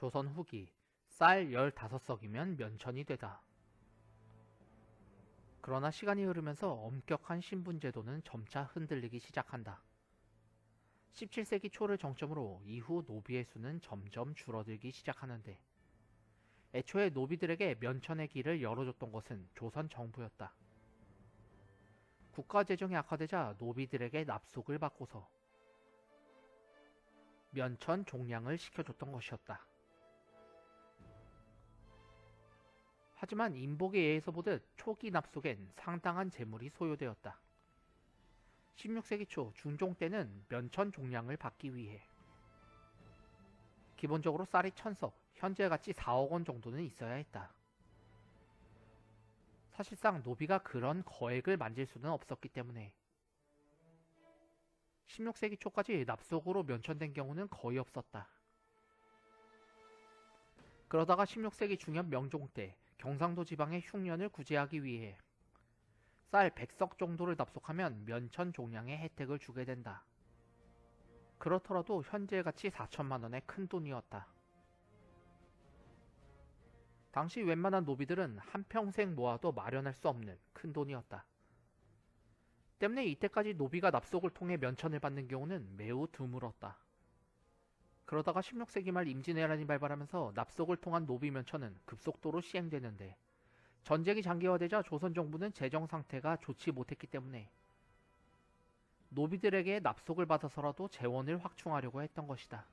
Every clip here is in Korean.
조선 후기 쌀 15석이면 면천이 되다. 그러나 시간이 흐르면서 엄격한 신분제도는 점차 흔들리기 시작한다. 17세기 초를 정점으로 이후 노비의 수는 점점 줄어들기 시작하는데 애초에 노비들에게 면천의 길을 열어줬던 것은 조선 정부였다. 국가 재정이 악화되자 노비들에게 납속을 받고서 면천 종량을 시켜줬던 것이었다. 하지만 인복에 의해서 보듯 초기 납속엔 상당한 재물이 소요되었다. 16세기 초 중종 때는 면천 종량을 받기 위해 기본적으로 쌀이 천석, 현재같이 4억 원 정도는 있어야 했다. 사실상 노비가 그런 거액을 만질 수는 없었기 때문에 16세기 초까지 납속으로 면천된 경우는 거의 없었다. 그러다가 16세기 중엽 명종 때 경상도 지방의 흉년을 구제하기 위해 쌀 100석 정도를 납속하면 면천 종량의 혜택을 주게 된다. 그렇더라도 현재 가치 4천만 원의 큰 돈이었다. 당시 웬만한 노비들은 한평생 모아도 마련할 수 없는 큰 돈이었다. 때문에 이때까지 노비가 납속을 통해 면천을 받는 경우는 매우 드물었다. 그러다가 16세기 말 임진왜란이 발발하면서 납속을 통한 노비 면천은 급속도로 시행되는데 전쟁이 장기화되자 조선 정부는 재정 상태가 좋지 못했기 때문에 노비들에게 납속을 받아서라도 재원을 확충하려고 했던 것이다.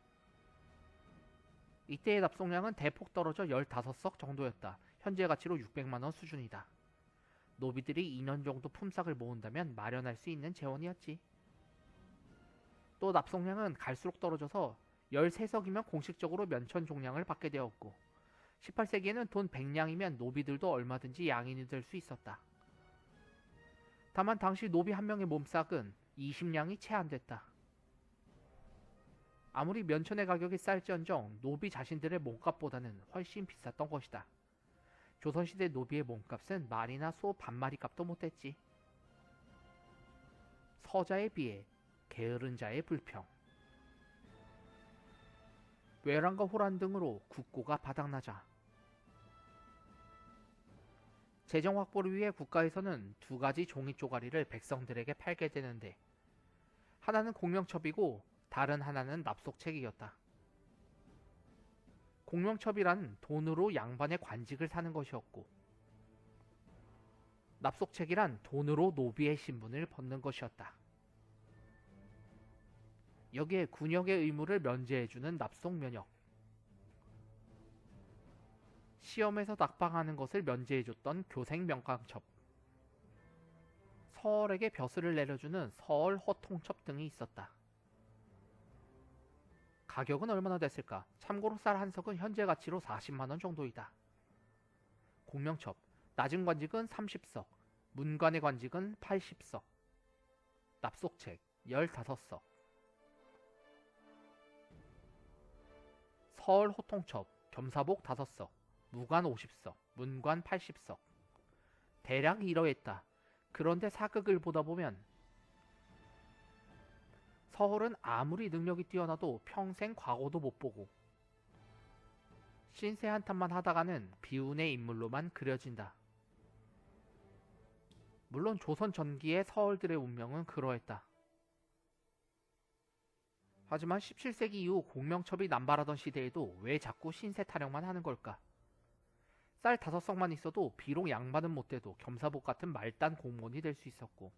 이때의 납속량은 대폭 떨어져 15석 정도였다. 현재 가치로 600만원 수준이다. 노비들이 2년 정도 품삯을 모은다면 마련할 수 있는 재원이었지. 또 납속량은 갈수록 떨어져서 13석이면 공식적으로 면천 종량을 받게 되었고 18세기에는 돈 100냥이면 노비들도 얼마든지 양인이 될 수 있었다. 다만 당시 노비 한 명의 몸값은 20냥이 채 안 됐다. 아무리 면천의 가격이 쌀지언정 노비 자신들의 몸값보다는 훨씬 비쌌던 것이다. 조선시대 노비의 몸값은 말이나 소 반마리 값도 못했지. 서자에 비해 게으른 자의 불평. 외란과 호란 등으로 국고가 바닥나자 재정 확보를 위해 국가에서는 두 가지 종이 쪼가리를 백성들에게 팔게 되는데 하나는 공명첩이고 다른 하나는 납속책이었다. 공명첩이란 돈으로 양반의 관직을 사는 것이었고 납속책이란 돈으로 노비의 신분을 벗는 것이었다. 여기에 군역의 의무를 면제해주는 납속 면역. 시험에서 낙방하는 것을 면제해줬던 교생 명강첩. 서얼에게 벼슬을 내려주는 서얼 허통첩 등이 있었다. 가격은 얼마나 됐을까? 참고로 쌀 한 석은 현재 가치로 40만원 정도이다. 공명첩, 낮은 관직은 30석, 문관의 관직은 80석, 납속책 15석, 서울 호통첩, 겸사복 5석, 무관 50석, 문관 80석. 대략 이러했다. 그런데 사극을 보다 보면 서울은 아무리 능력이 뛰어나도 평생 과거도 못 보고 신세 한탄만 하다가는 비운의 인물로만 그려진다. 물론 조선 전기의 서울들의 운명은 그러했다. 하지만 17세기 이후 공명첩이 남발하던 시대에도 왜 자꾸 신세 타령만 하는 걸까? 쌀 다섯 석만 있어도 비록 양반은 못돼도 겸사복 같은 말단 공무원이 될 수 있었고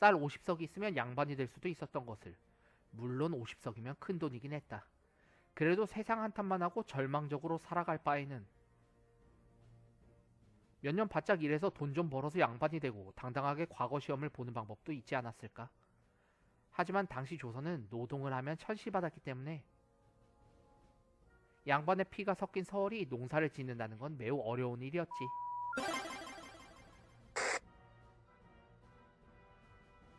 쌀 50석이 있으면 양반이 될 수도 있었던 것을 물론 50석이면 큰 돈이긴 했다. 그래도 세상 한탄만 하고 절망적으로 살아갈 바에는 몇 년 바짝 일해서 돈 좀 벌어서 양반이 되고 당당하게 과거 시험을 보는 방법도 있지 않았을까? 하지만 당시 조선은 노동을 하면 천시받았기 때문에 양반의 피가 섞인 서얼이 농사를 짓는다는 건 매우 어려운 일이었지.